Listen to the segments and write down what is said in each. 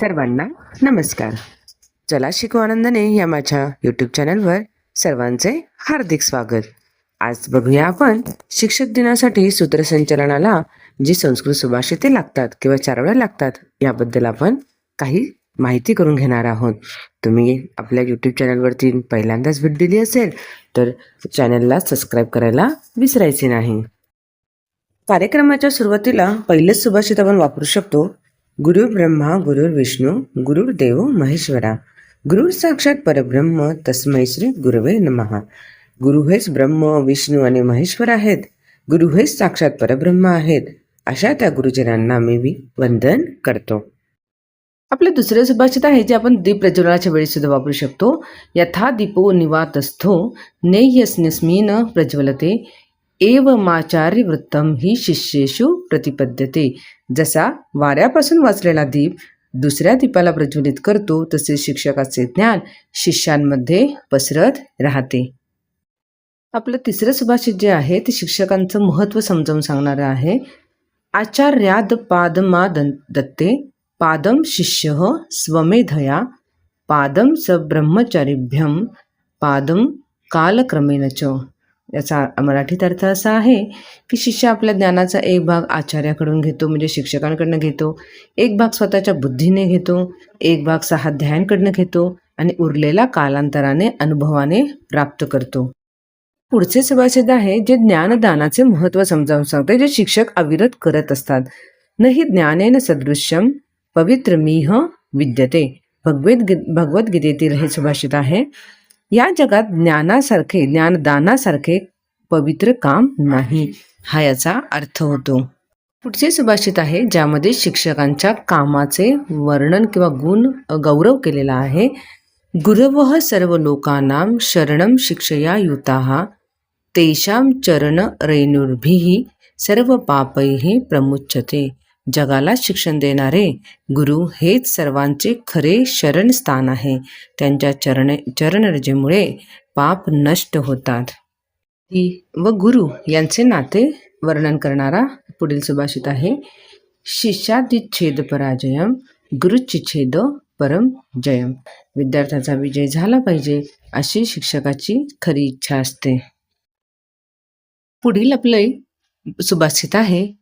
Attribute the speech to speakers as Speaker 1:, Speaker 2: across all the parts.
Speaker 1: सर्वांना नमस्कार. चला शिकू आनंदने या माझ्या यूट्यूब चॅनलवर सर्वांचे हार्दिक स्वागत. आज बघूया आपण शिक्षक दिनासाठी सूत्रसंचलनाला जी संस्कृत सुभाषिते लागतात किंवा चारवड्या लागतात याबद्दल आपण काही माहिती करून घेणार आहोत. तुम्ही आपल्या यूट्यूब चॅनलवरती पहिल्यांदाच भेट दिली असेल तर चॅनलला सबस्क्राईब करायला विसरायचे नाही. कार्यक्रमाच्या सुरुवातीला पहिलेच सुभाषित आपण वापरू शकतो गुरु ब्रह्मा गुरु विष्णू गुरुर्देव महेश्वरा। गुरु साक्षात परब्रह्म तस्मै श्री गुरुवे नमहा गुरु हेच ब्रह्म विष्णू आणि महेश्वर आहेत। गुरु हेच साक्षात परब्रह्म आहेत। अशा त्या गुरुजनांना मी वि- वंदन करतो। आपलं दुसरं सुभाषित आहे जे आपण दीप प्रज्वलनाच्या वेळी सुद्धा वापरू शकतो। यथा दीपो निवातस्थो नेह्यस्मिन प्रज्वलते। एव वृत्तम ही शिष्येषु प्रतिपद्यते. जसा वाऱ्यापासून वाचलेला दीप दुसऱ्या दीपाला प्रज्वलित करतो तसे शिक्षकाचे ज्ञान शिष्यांमध्ये पसरत राहते. आपलं तिसरं सुभाषित जे आहे ते शिक्षकांचं महत्त्व समजावून सांगणारं आहे. आचार्याद पादमा दं- दत्ते पादम शिष्य स्वमेधया पादम स ब्रह्मचारिभ्यम पादम कालक्रमेण च. याचा मराठीत अर्थ असा आहे की शिष्य आपल्या ज्ञानाचा एक भाग आचार्याकडून घेतो म्हणजे शिक्षकांकडनं घेतो एक भाग स्वतःच्या बुद्धीने घेतो एक भाग सहाध्यायांकडनं घेतो आणि उरलेला कालांतराने अनुभवाने प्राप्त करतो. पुढचे सभासद आहे जे ज्ञानदानाचे महत्त्व समजावून सांगते जे शिक्षक अविरत करत असतात. न ही ज्ञानेन सदृश्यम पवित्र मीह विद्यते भगवद्गी भगवद्गीतेतील हे सुभाषित आहे या जगात ज्ञानासारखे ज्ञानदानासारखे पवित्र काम नाही हा याचा अर्थ होतो. पुढचे सुभाषित आहे ज्यामध्ये शिक्षकांच्या कामाचे वर्णन किंवा गुण गौरव केलेला आहे. गुरव सर्व लोकांना शरणम शिक्षया युता तेषां चरण रेणुर्भिः सर्व पापैः प्रमुच्यते. जगाला शिक्षण देणारे गुरु हेच सर्वांचे खरे शरणस्थान आहे. त्यांच्या चरण चरणरजेमुळे पाप नष्ट होतात. ती व गुरु यांचे नाते वर्णन करणारा पुढील सुभाषित आहे. शिष्यादिच्छेद पराजयम गुरुचिच्छेद परम जयम. विद्यार्थ्याचा विजय झाला पाहिजे अशी शिक्षकाची खरी इच्छा असते. पुढील आपले सुभाषित आहे.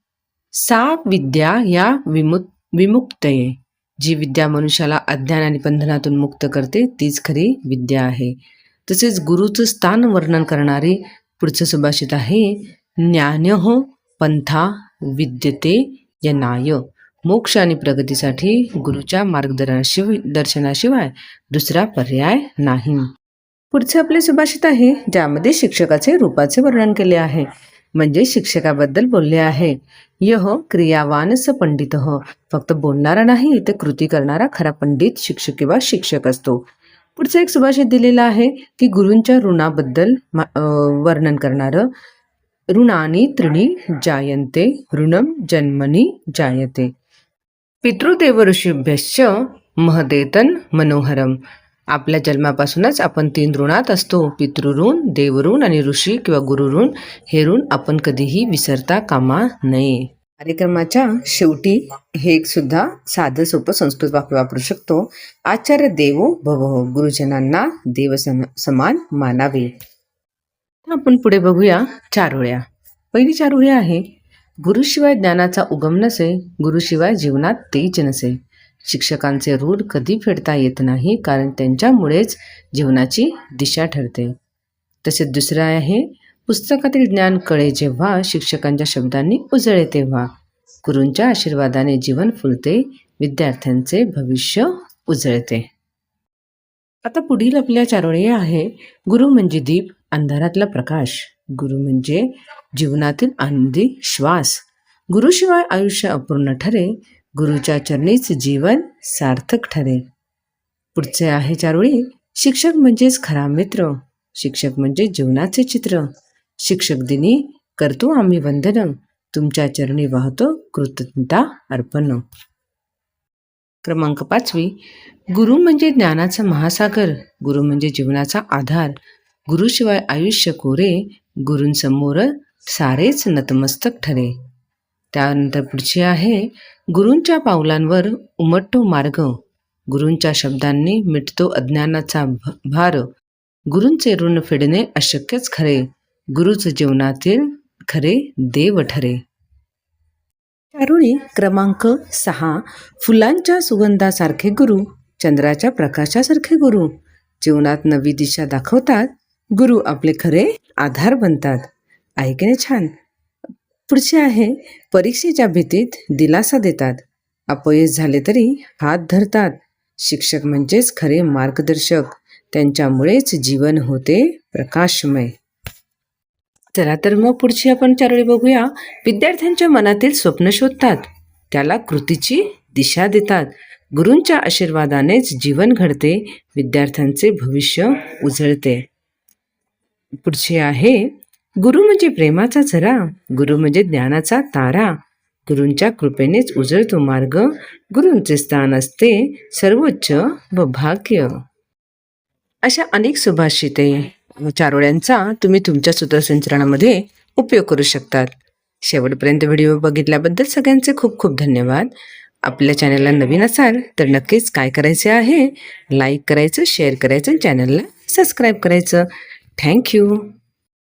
Speaker 1: सा विद्या या विमुत विमुक्तये. जी विद्या मनुष्याला अज्ञान आणि बंधनातून मुक्त करते तीच खरी विद्या आहे. तसेच गुरुचं स्थान वर्णन करणारे पुढचं सुभाषित आहे ज्ञानहो पंथा विद्यते यनाय. मोक्ष आणि प्रगतीसाठी गुरुच्या मार्गदर्शनाशिवाय दर्शनाशिवाय दुसरा पर्याय नाही. पुढचे आपले सुभाषित आहे ज्यामध्ये शिक्षकाचे रूपाचे वर्णन केले आहे. म्हणजे शिक्षकाबद्दल बोलले आहे. यह क्रियावान स पंडित फक्त बोलणारा नाही तर कृती करणारा खरा पंडित शिक्षक किंवा शिक्षक असतो. पुढचं एक सुभाषित दिलेलं आहे की गुरूंच्या ऋणाबद्दल अं, वर्णन करणारं ऋणानी त्रिणी जायन्ते ऋणम जन्मनी जायते। पितृदेव ऋषीभ्यश्च महदेतन मनोहरम। आपल्या जन्मापासूनच आपण तीन ऋणात असतो. पितृऋण देवऋण आणि ऋषी किंवा गुरुऋण हे ऋण आपण कधीही विसरता कामा नये. कार्यक्रमाच्या शेवटी हे एक सुद्धा साधं सोपं संस्कृत वाक्य वापरू शकतो. आचार्य देवो भव गुरुजनांना देव सम समान मानावे. आपण पुढे बघूया चारोळ्या. पहिली चारोळी आहे गुरुशिवाय ज्ञानाचा उगम नसे गुरुशिवाय जीवनात तेज नसे. शिक्षकांचे रूढ कधी फेडता येत नाही कारण त्यांच्यामुळेच जीवनाची दिशा ठरते. तसेच दुसरं आहे पुस्तकातील ज्ञान कळे जेव्हा शिक्षकांच्या शब्दांनी उजळे तेव्हा. गुरूंच्या आशीर्वादाने जीवन फुलते विद्यार्थ्यांचे भविष्य उजळते. आता पुढील आपल्या चारोळी आहे गुरु म्हणजे दीप अंधारातला प्रकाश. गुरु म्हणजे जीवनातील आनंदी श्वास. गुरुशिवाय आयुष्य अपूर्ण ठरे गुरुच्या चरणीच जीवन सार्थक ठरेल. पुढचे आहे चारोळी. शिक्षक म्हणजेच खरा मित्र. शिक्षक म्हणजे जीवनाचे चित्र. शिक्षक दिनी करतो आम्ही वंदन. तुमच्या चरणी वाहतो कृतज्ञता अर्पण. क्रमांक पाचवी. गुरु म्हणजे ज्ञानाचा महासागर. गुरु म्हणजे जीवनाचा आधार. गुरुशिवाय आयुष्य कोरे. गुरूंसमोर सारेच नतमस्तक ठरे. त्यानंतर पुढची आहे गुरूंच्या पावलांवर उमटतो मार्ग. गुरूंच्या शब्दांनी मिटतो अज्ञानाचा भ- भार. गुरूंचे ऋण फेडणे अशक्यच खरे. गुरुच जीवनातील खरे देव ठरे. चारुळी क्रमांक सहा फुलांच्या सुगंधासारखे गुरु चंद्राच्या प्रकाशासारखे गुरु. जीवनात नवी दिशा दाखवतात. गुरु आपले खरे आधार बनतात. ऐकणे छान. पुढचे आहे परीक्षेच्या भीतीत दिलासा देतात. अपयश झाले तरी हात धरतात. शिक्षक म्हणजेच खरे मार्गदर्शक. त्यांच्यामुळेच जीवन होते प्रकाशमय. चला तर मग पुढची आपण चारोळी बघूया. विद्यार्थ्यांच्या मनातील स्वप्न शोधतात. त्याला कृतीची दिशा देतात. गुरूंच्या आशीर्वादानेच जीवन घडते. विद्यार्थ्यांचे भविष्य उजळते. पुढचे आहे गुरु म्हणजे प्रेमाचा झरा गुरु म्हणजे ज्ञानाचा तारा. गुरूंच्या कृपेनेच उजळतो मार्ग गुरूंचे स्थान असते सर्वोच्च व भाग्य. अशा अनेक सुभाषिते चारोळ्यांचा तुम्ही तुमच्या सूत्रसंचलनामध्ये उपयोग करू शकतात. शेवटपर्यंत व्हिडिओ बघितल्याबद्दल सगळ्यांचे खूप खूप धन्यवाद. आपल्या चॅनलला नवीन असाल तर नक्कीच काय करायचे आहे? लाईक करायचं शेअर करायचं चॅनलला सबस्क्राईब करायचं. थँक्यू